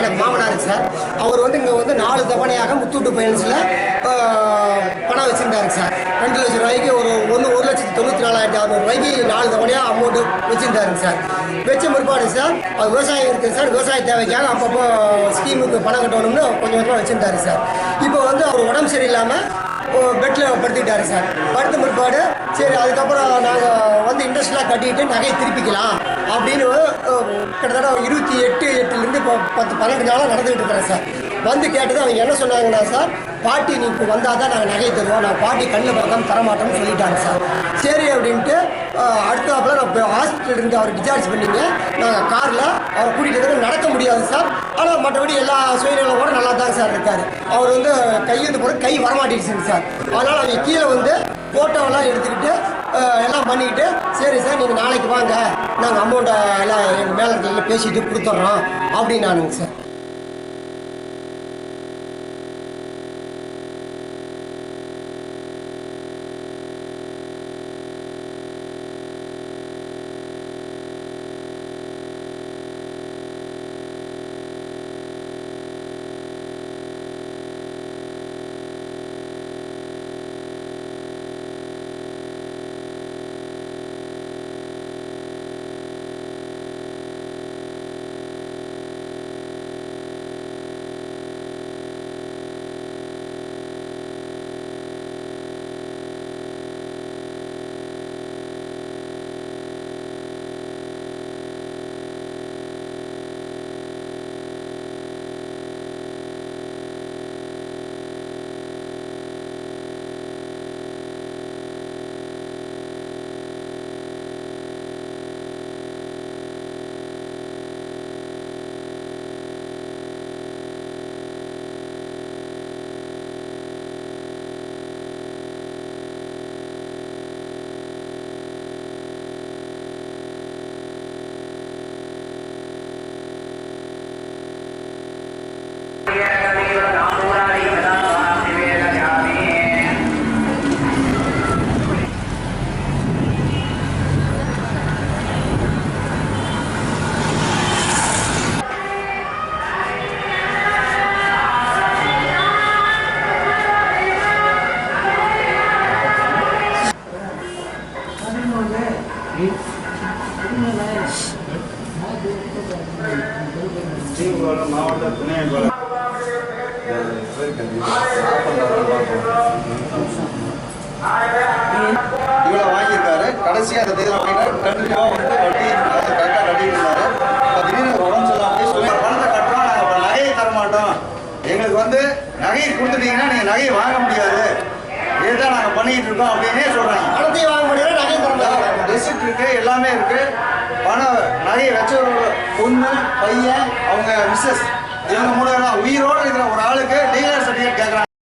எனக்கு மாமனார் சார். அவர் வந்து இங்கே வந்து நாலு தவணையாக முத்தூட்டு பையன்ஸில் பணம் வச்சுருந்தாரு சார். ரெண்டு லட்சம் ரூபாய்க்கு ஒரு ஒன்று ஒரு தொண்ணூற்றி நாலாயிரத்தி அறநூறுவாய்க்கு நாலு தவணையாக அமௌண்ட்டு வச்சுருந்தாருங்க சார் வச்ச முற்பாடு சார் அது விவசாயம் இருக்குது சார் விவசாய தேவைக்காக அப்பப்போ ஸ்கீமுக்கு பணம் கட்டணும்னு கொஞ்சம் கொஞ்சமாக வச்சுருந்தாரு சார் இப்போ வந்து அவர் உடம்பு சரியில்லாமல் பெட்டில் படுத்துக்கிட்டாரு சார் படுத்த முற்பாடு சரி அதுக்கப்புறம் நாங்கள் வந்து இன்ட்ரெஸ்ட்லாம் கட்டிட்டு நகையை திருப்பிக்கலாம் அப்படின்னு கிட்டத்தட்ட ஒரு இருபத்தி எட்டு எட்டுலேருந்து இப்போ பத்து பன்னெண்டு நாளாக நடந்துகிட்டு இருக்கிறேன் சார் வந்து கேட்டது அவங்க என்ன சொன்னாங்கன்னா சார் பாட்டி நீ இப்போ வந்தால் தான் நாங்கள் நகை தருவோம். நான் பாட்டி கண்ணில் பார்க்காம தரமாட்டோம்னு சொல்லிட்டாங்க சார். சரி அப்படின்ட்டு அஹ், அடுத்தாப்புல நான் இப்போ ஹாஸ்பிட்டல் இருந்து அவர் டிஸ்சார்ஜ் பண்ணிங்க நாங்கள் காரில் அவரை கூட்டிகிட்டு நடக்க முடியாது சார். ஆனால் மற்றபடி எல்லா சூழ்நிலையோட நல்லா தான் சார் இருக்கார். அவர் வந்து கையெழுத்து போகிற கை வரமாட்டேங்குச்சுங்க சார். அதனால் அவங்க கீழே வந்து ஃபோட்டோவெல்லாம் எடுத்துக்கிட்டு எல்லாம் பண்ணிக்கிட்டு சரி சார் நீங்கள் நாளைக்கு வாங்க. நாங்கள் அமௌண்ட்டை எல்லாம் எங்கள் மேலே பேசிட்டு கொடுத்துட்றோம். அப்படின்னானுங்க சார். மாவட்ட துணை இவ்வளோ வாங்கியிருக்காரு கடைசியாக அந்த தேதியில் வாங்கினார் கண்டிப்பாக வந்து வட்டி கரெக்டாக கட்டிட்டு இருந்தாரு இப்போ திடீர்னு உடம்பு சொல்லாமல் சொல்லி பணத்தை கட்டுறோம் நாங்கள் நகையை தர மாட்டோம். எங்களுக்கு வந்து நகையை கொடுத்துட்டீங்கன்னா நீங்கள் நகையை வாங்க முடியாது. இதுதான் நாங்கள் பண்ணிக்கிட்டு இருக்கோம் அப்படின்னே சொல்கிறாங்க பணத்தையும் வாங்க முடியாது நகையை தர முடியாது இருக்கு எல்லாமே இருக்கு. பணம் நகையை வச்ச பொண்ணு பையன் அவங்க மிஸ்ஸஸ் இவங்க மூணு உயிரோடு இருக்கிற ஒரு ஆளுக்கு லீகல் சர்டிஃபிகேட் கேட்குறாங்க